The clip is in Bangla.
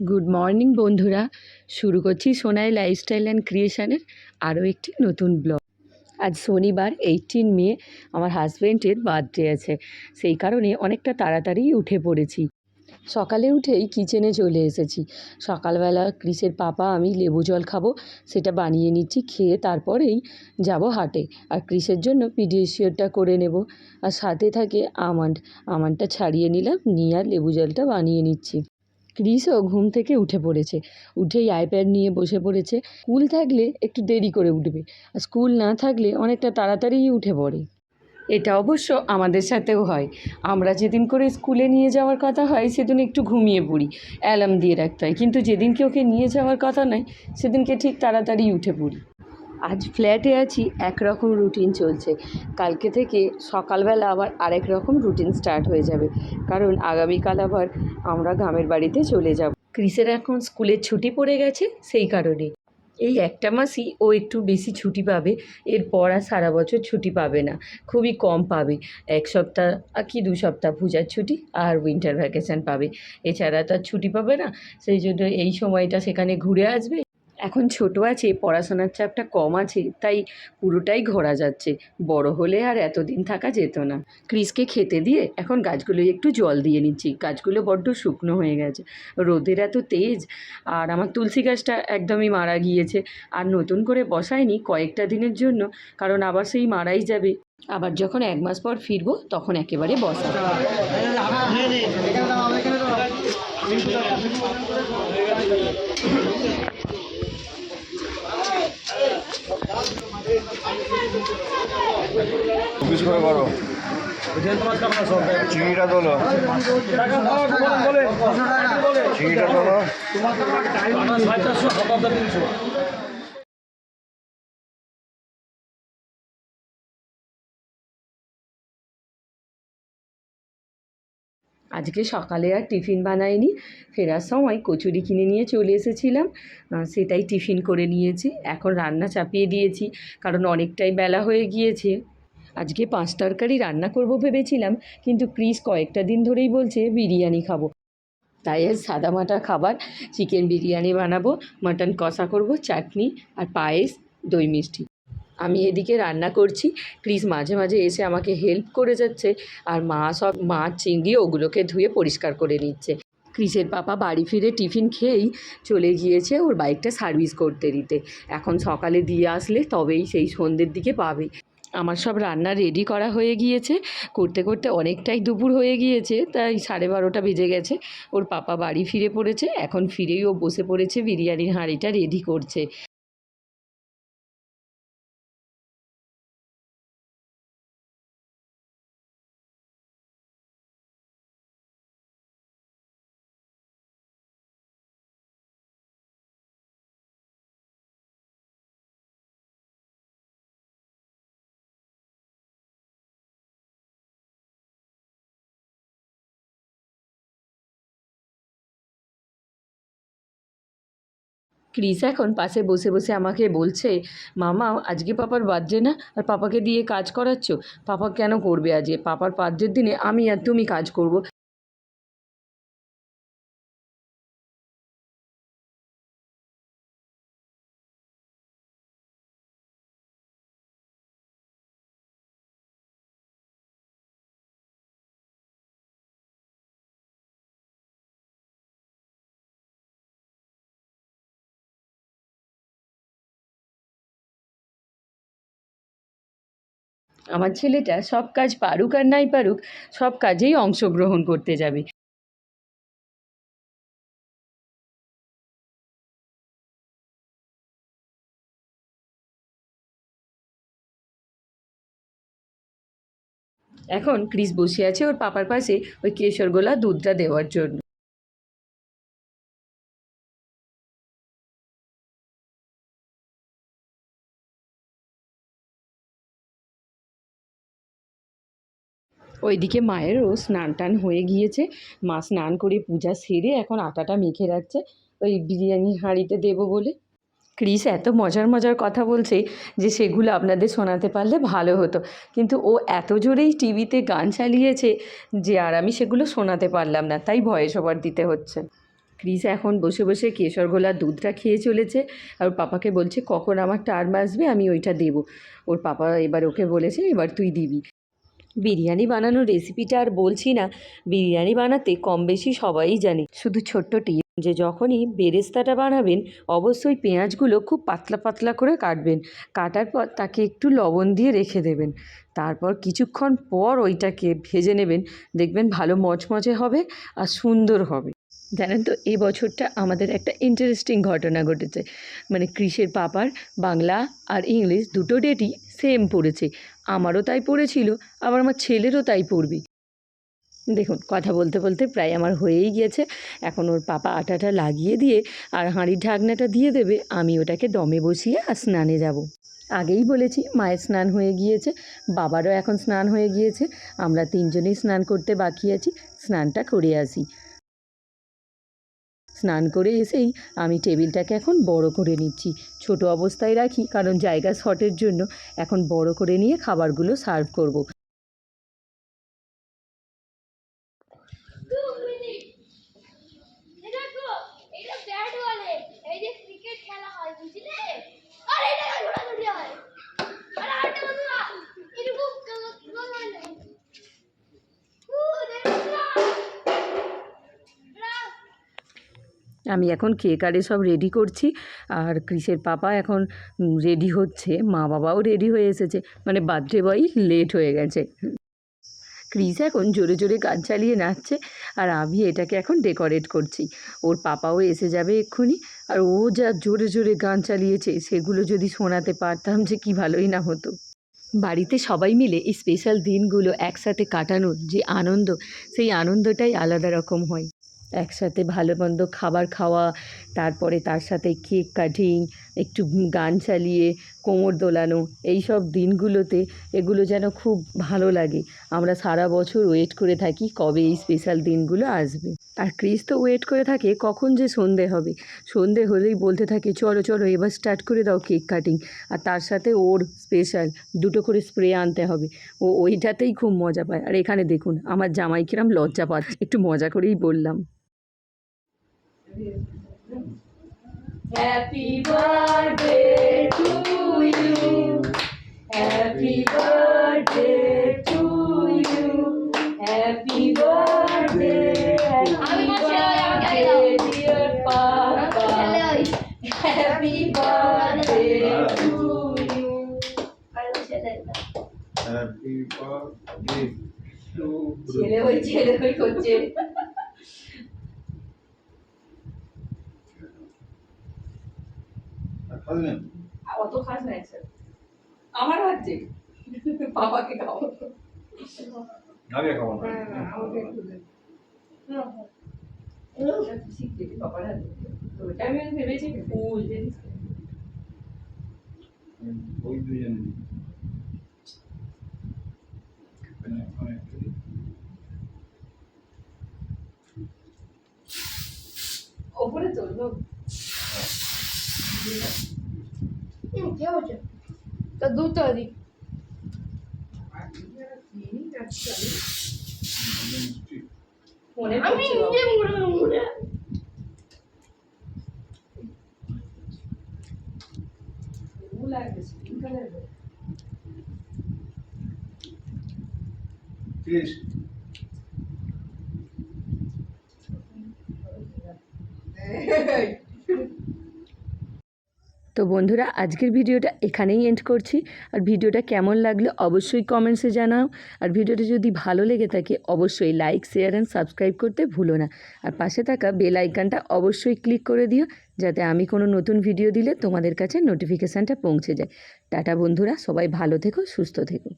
গুড মর্নিং বন্ধুরা। শুরু করছি সোনাই লাইফস্টাইল অ্যান্ড ক্রিয়েশনের আরও একটি নতুন ব্লগ আজ শনিবার এইটিন মে, আমার হাজব্যান্ডের বার্থডে আছে। সেই কারণে অনেকটা তাড়াতাড়ি উঠে পড়েছি। সকালে উঠেই কিচেনে চলে এসেছি। সকালবেলা ক্রিসের পাপা, আমি লেবু জল খাব, সেটা বানিয়ে নিচ্ছি, খেয়ে তারপরেই যাব হাটে। আর ক্রিসের জন্য পিডিএশিওরটা করে নেব। আর সাথে থাকে আমান্ড। আমান্ডটা ছাড়িয়ে নিলাম, নিয়ে আর লেবু জলটা বানিয়ে নিচ্ছি। ক্রিসও ঘুম থেকে উঠে পড়েছে। উঠেই আইপ্যাড নিয়ে বসে পড়েছে। স্কুল থাকলে একটু দেরি করে উঠবে। আর স্কুল না থাকলে অনেকটা তাড়াতাড়িই উঠে পড়ে। এটা অবশ্য আমাদের সাথেও হয়। আমরা যেদিন করে স্কুলে নিয়ে যাওয়ার কথা হয়, সেদিন একটু ঘুমিয়ে পড়ি, অ্যালার্ম দিয়ে রাখতে হয়। কিন্তু যেদিনকে ওকে নিয়ে যাওয়ার কথা নয়, সেদিনকে ঠিক তাড়াতাড়ি উঠে পড়ি। আজ ফ্ল্যাটে আছি, একরকম রুটিন চলছে। কালকে থেকে সকালবেলা আবার আরেক রকম রুটিন স্টার্ট হয়ে যাবে। কারণ আগামীকাল আবার আমরা গ্রামের বাড়িতে চলে যাব। ক্রিসের এখন স্কুলের ছুটি পড়ে গেছে, সেই কারণে। এই একটা মাসই ও একটু বেশি ছুটি পাবে, এরপর আর সারা বছর ছুটি পাবে না, খুবই কম পাবে। এক সপ্তাহ কি দু সপ্তাহ পূজার ছুটি আর উইন্টার ভ্যাকেশান পাবে। এছাড়া তো আর ছুটি পাবে না, সেই জন্য এই সময়টা সেখানে ঘুরে আসবে। এখন ছোট আছে, পড়াশোনার চাপটা কম আছে, তাই পুরোটাই ঘোরা যাচ্ছে। বড় হলে আর এতদিন থাকা যেত না। ক্রিসকে খেতে দিয়ে এখন গাছগুলো একটু জল দিয়ে নিচ্ছি। গাছগুলো বড্ড শুকনো হয়ে গেছে। রোদের এত তেজ, আর আমার তুলসী গাছটা একদমই মারা গিয়েছে। আর নতুন করে বসায়নি কয়েকটা দিনের জন্য, কারণ আবার সেই মারাই যাবে। আবার যখন এক মাস পর ফিরবো, তখন একেবারে বসা চব্বিশ করে করো চিংড়িটা তোলো। চিংড়িটা তোলো। আজকে সকালে আর টিফিন বানাইনি, ফেরার সময় কচুরি কিনে নিয়ে চলে এসেছিলাম সেটাই টিফিন করে নিয়েছি, এখন রান্না চাপিয়ে দিয়েছি, কারণ অনেকটাই বেলা হয়ে গিয়েছে। আজকে পাঁচ তরকারি রান্না করব ভেবেছিলাম, কিন্তু ক্রিস কয়েকটা দিন ধরেই বলছে বিরিয়ানি খাব। তাই আজ সাদামাটা খাবার চিকেন বিরিয়ানি বানাবো মাটন কষা করব, চাটনি আর পায়েস, দই মিষ্টি। আমি এদিকে রান্না করছি। ক্রিস মাঝে মাঝে এসে আমাকে হেল্প করে যাচ্ছে। আর মা সব মাছ চিংড়ি ওগুলোকে ধুয়ে পরিষ্কার করে নিচ্ছে। ক্রিসের পাপা বাড়ি ফিরে টিফিন খেয়েই চলে গিয়েছে ওর বাইকটা সার্ভিস করতে দিতে। এখন সকালে দিয়ে আসলে তবেই সেই সন্ধ্যের দিকে পাবে। আমার সব রান্না রেডি করা হয়ে গিয়েছে। করতে করতে অনেকটাই দুপুর হয়ে গিয়েছে, তাই সাড়ে বারোটা বেজে গেছে। ওর পাপা বাড়ি ফিরে পড়েছে। এখন ফিরেই ও বসে পড়েছে, বিরিয়ানির হাঁড়িটা রেডি করছে। ক্রিস এখন পাশে বসে বসে আমাকে বলছে, মামা, আজকে পাপার বার্থডে না? আর পাপাকে দিয়ে কাজ করাচ্ছ? পাপা কেন করবে আজকে? পাপার বার্থডের দিনে আমি আর তুমি কাজ করব। আমার ছেলেটা সব কাজ পারুক আর নাই পারুক, সব কাজেই অংশগ্রহণ করতে যাবে। এখন ক্রিস বসে আছে ওর পাপার পাশে ওই কেশর গোলা দুধটা দেওয়ার জন্য। ওইদিকে মায়েরও স্নান টান হয়ে গিয়েছে। মা স্নান করে পূজা সেরে এখন আটাটা মেখে রাখছে। ওই বিরিয়ানি হাঁড়িতে দেবো বলে। ক্রিস এত মজার মজার কথা বলছে যে সেগুলো আপনাদের শোনাতে পারলে ভালো হতো। কিন্তু ও এত জোরেই টিভিতে গান চালিয়েছে যে আর আমি সেগুলো শোনাতে পারলাম না। তাই ভয়েস ওভার দিতে হচ্ছে। ক্রিস এখন বসে বসে কেশর গোলার দুধটা খেয়ে চলেছে। আর পাপাকে বলছে, কখন আমার টার্ম আসবে আমি ওইটা দেবো। ওর পাপা এবার ওকে বলেছে, এবার তুই দিবি। বিরিয়ানি বানানোর রেসিপিটা আর বলছি না, বিরিয়ানি বানাতে কম বেশি সবাই জানে। শুধু ছোট্ট টিপ, যে যখনই বেরেস্তাটা বানাবেন, অবশ্যই পেঁয়াজগুলো খুব পাতলা পাতলা করে কাটবেন। কাটার পর তাকে একটু লবণ দিয়ে রেখে দেবেন। তারপর কিছুক্ষণ পর ওইটাকে ভেজে নেবেন। দেখবেন ভালো মচমচে হবে আর সুন্দর হবে। জানেন তো এই বছরটা আমাদের একটা ইন্টারেস্টিং ঘটনা ঘটেছে। মানে কৃষের পাপার, বাংলা আর ইংলিশ দুটো ডেটই সেম পড়েছে। আমারও তাই পড়েছিল, আবার আমার ছেলেরও তাই পড়বে। দেখুন, কথা বলতে বলতে প্রায় আমার হয়েই গিয়েছে। এখন ওর পাপা আটাটা লাগিয়ে দিয়ে আর হাঁড়ির ঢাকনাটা দিয়ে দেবে, আমি ওটাকে দমে বসিয়ে আর স্নানে যাব। আগেই বলেছি, মায়ের স্নান হয়ে গিয়েছে, বাবারও এখন স্নান হয়ে গিয়েছে, আমরা তিনজনেই স্নান করতে বাকি আছি, স্নানটা করে আসি। স্নান করে এসেই আমি টেবিলটাকে এখন বড় করে নিচ্ছি ছোট অবস্থায় রাখি, কারণ জায়গা শটের জন্য এখন বড় করে নিয়ে খাবারগুলো সার্ভ করব। আমি এখন কেক আরে সব রেডি করছি। আর ক্রিসের পাপা এখন রেডি হচ্ছে। মা বাবাও রেডি হয়ে এসেছে। মানে বার্থডে বয় লেট হয়ে গেছে। ক্রিস এখন জোরে জোরে গান চালিয়ে নাচছে। আর আমি এটাকে এখন ডেকোরেট করছি। ওর পাপাও এসে যাবে এক্ষুনি। আর ও যা জোরে জোরে গান চালিয়েছে, সেগুলো যদি শোনাতে পারতাম যে কি ভালোই না হতো। বাড়িতে সবাই মিলে এই স্পেশাল দিনগুলো একসাথে কাটানোর যে আনন্দ, সেই আনন্দটাই আলাদা রকম হয়। একসাথে ভালো মন্দ খাবার খাওয়া, তারপরে তার সাথে কেক কাটিং, একটু গান চালিয়ে, কোমর দোলানো এই সব দিনগুলোতে এগুলো যেন খুব ভালো লাগে। আমরা সারা বছর ওয়েট করে থাকি কবে এই স্পেশাল দিনগুলো আসবে। আর ক্রিস তো ওয়েট করে থাকে কখন যে সন্ধে হবে। সন্ধে হলেই বলতে থাকে, চলো চলো, এবার স্টার্ট করে দাও কেক কাটিং। আর তার সাথে ওর স্পেশাল দুটো করে স্প্রে আনতে হবে। ও ওইটাতেই খুব মজা পায়। আর এখানে দেখুন, আমার জামাই কিরম লজ্জা পাচ্ছে। একটু মজা করেই বললাম। Happy birthday to you. Happy birthday to you. Happy birthday. Happy birthday, dear Papa. Happy birthday to you. ছেলে হ্যাপি বার্থডে টু ছেলে ওই ছেলে ওই করছে খাবেন অত খাস না একসাথে আমার হচ্ছে বাবাকে খাও আগে খাব না? আমাকে একটু দে। ওটা তুই শিখতে দে, বাবার হাতে তো ওটা আমি ভেবেছি ফুল জানিস ওই দুজন ওপরে তোলবো হুম কে হচ্ছে তো দিক মনে আমি নিজে মুড়ে মুড়ে তো বন্ধুরা, আজকের ভিডিওটা এখানেই এন্ড করছি। আর ভিডিওটা কেমন লাগল অবশ্যই কমেন্টসে জানাও। আর ভিডিওটা যদি ভালো লেগে থাকে, অবশ্যই লাইক শেয়ার অ্যান্ড সাবস্ক্রাইব করতে ভুলো না। আর পাশে থাকা বেল আইকনটা অবশ্যই ক্লিক করে দিও, যাতে আমি কোনো নতুন ভিডিও দিলে তোমাদের কাছে নোটিফিকেশানটা পৌঁছে যায়। টাটা বন্ধুরা, সবাই ভালো থেকো, সুস্থ থেকো।